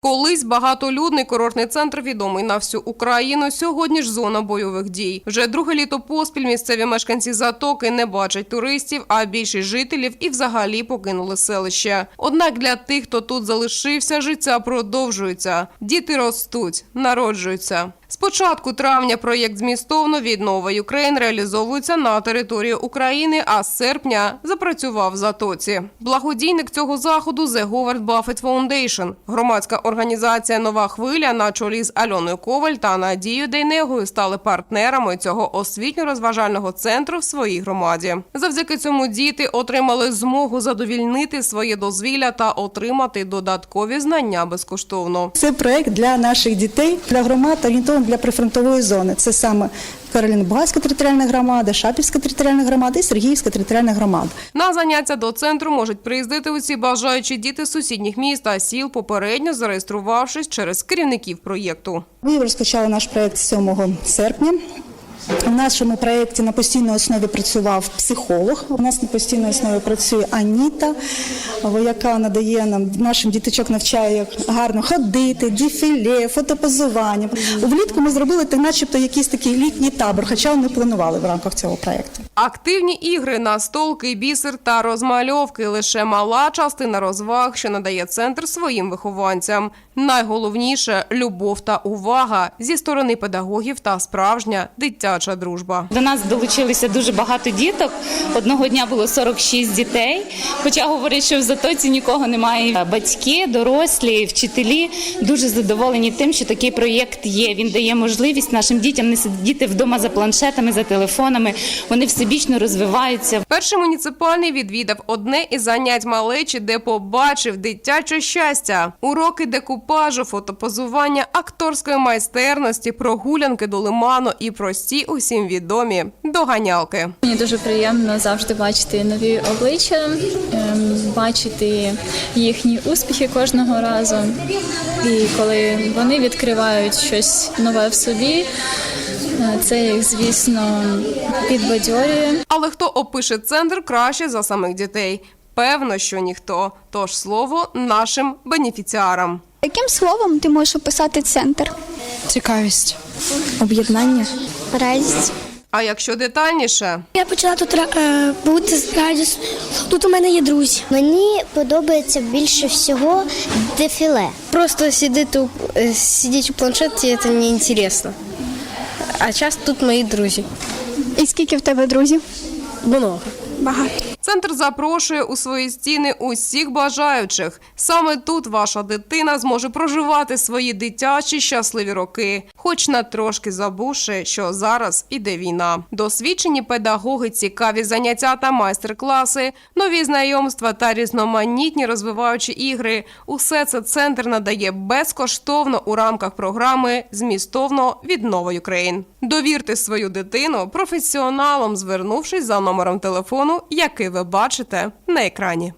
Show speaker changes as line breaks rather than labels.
Колись багатолюдний курортний центр відомий на всю Україну. Сьогодні ж зона бойових дій. Вже друге літо поспіль місцеві мешканці затоки не бачать туристів, а більшість жителів і взагалі покинули селище. Однак для тих, хто тут залишився, життя продовжується. Діти ростуть, народжуються. З початку травня проєкт змістовно від Нова Юкрейн реалізовується на території України, а з серпня запрацював в Затоці. Благодійник цього заходу The Говард Buffett Foundation. Громадська організація Нова хвиля на чолі з Альоною Коваль та Надією Дейнегою стали партнерами цього освітньо-розважального центру в своїй громаді. Завдяки цьому діти отримали змогу задовільнити своє дозвілля та отримати додаткові знання безкоштовно.
Це проект для наших дітей, для громад орієнтований для прифронтової зони. Це саме Кароліно-Багатська територіальна громада, Шапівська територіальна громада і Сергіївська територіальна громада.
На заняття до центру можуть приїздити усі бажаючі діти з сусідніх міст та сіл, попередньо зареєструвавшись через керівників проєкту.
Ми розпочали наш проект 7 серпня. У нашому проєкті на постійній основі працював психолог. У нас на постійній основі працює Аніта, яка надає нам нашим діточок навчає як гарно ходити, дефіле, фотопозування. Влітку ми зробили так, начебто якийсь такий літній табор, хоча не планували в рамках цього проєкту.
Активні ігри, настолки, бісер та розмальовки лише мала частина розваг, що надає центр своїм вихованцям. Найголовніше любов та увага зі сторони педагогів та справжня дитяча дружба.
До нас долучилися дуже багато діток. Одного дня було 46 дітей. Хоча говорять, що в затоці нікого немає. Батьки, дорослі, вчителі дуже задоволені тим, що такий проєкт є. Він дає можливість нашим дітям не сидіти вдома за планшетами, за телефонами. Вони всебічно розвиваються.
Перший муніципальний відвідав одне із занять малечі, де побачив дитяче щастя, уроки декупажу, фотопозування, акторської майстерності, прогулянки до лиману і прості усім відомі доганялки.
Мені дуже приємно завжди бачити нові обличчя, ем, бачити їхні успіхи кожного разу. І коли вони відкривають щось нове в собі, це їх, звісно, підбадьорює.
Але хто опише центр краще за самих дітей? Певно, що ніхто. Тож слово нашим бенефіціарам.
Яким словом ти можеш описати центр?
Цікавість, об'єднання.
Радість.
А якщо детальніше,
Я почала тут е, бути з радісною. Тут у мене є друзі.
Мені подобається більше всього дефіле.
Просто сидіти у, е, сидіти у планшеті це не інтересно. А час тут мої друзі.
І скільки в тебе друзів?
Много.
Багато.
центр запрошує у свої стіни усіх бажаючих. Саме тут ваша дитина зможе проживати свої дитячі щасливі роки, хоч на трошки забувши, що зараз іде війна. Досвідчені педагоги, цікаві заняття та майстер-класи, нові знайомства та різноманітні розвиваючі ігри. Усе це центр надає безкоштовно у рамках програми Змістовно від Нова Юкрейн. Довірте свою дитину професіоналам, звернувшись за номером телефону, який ви бачите на екрані.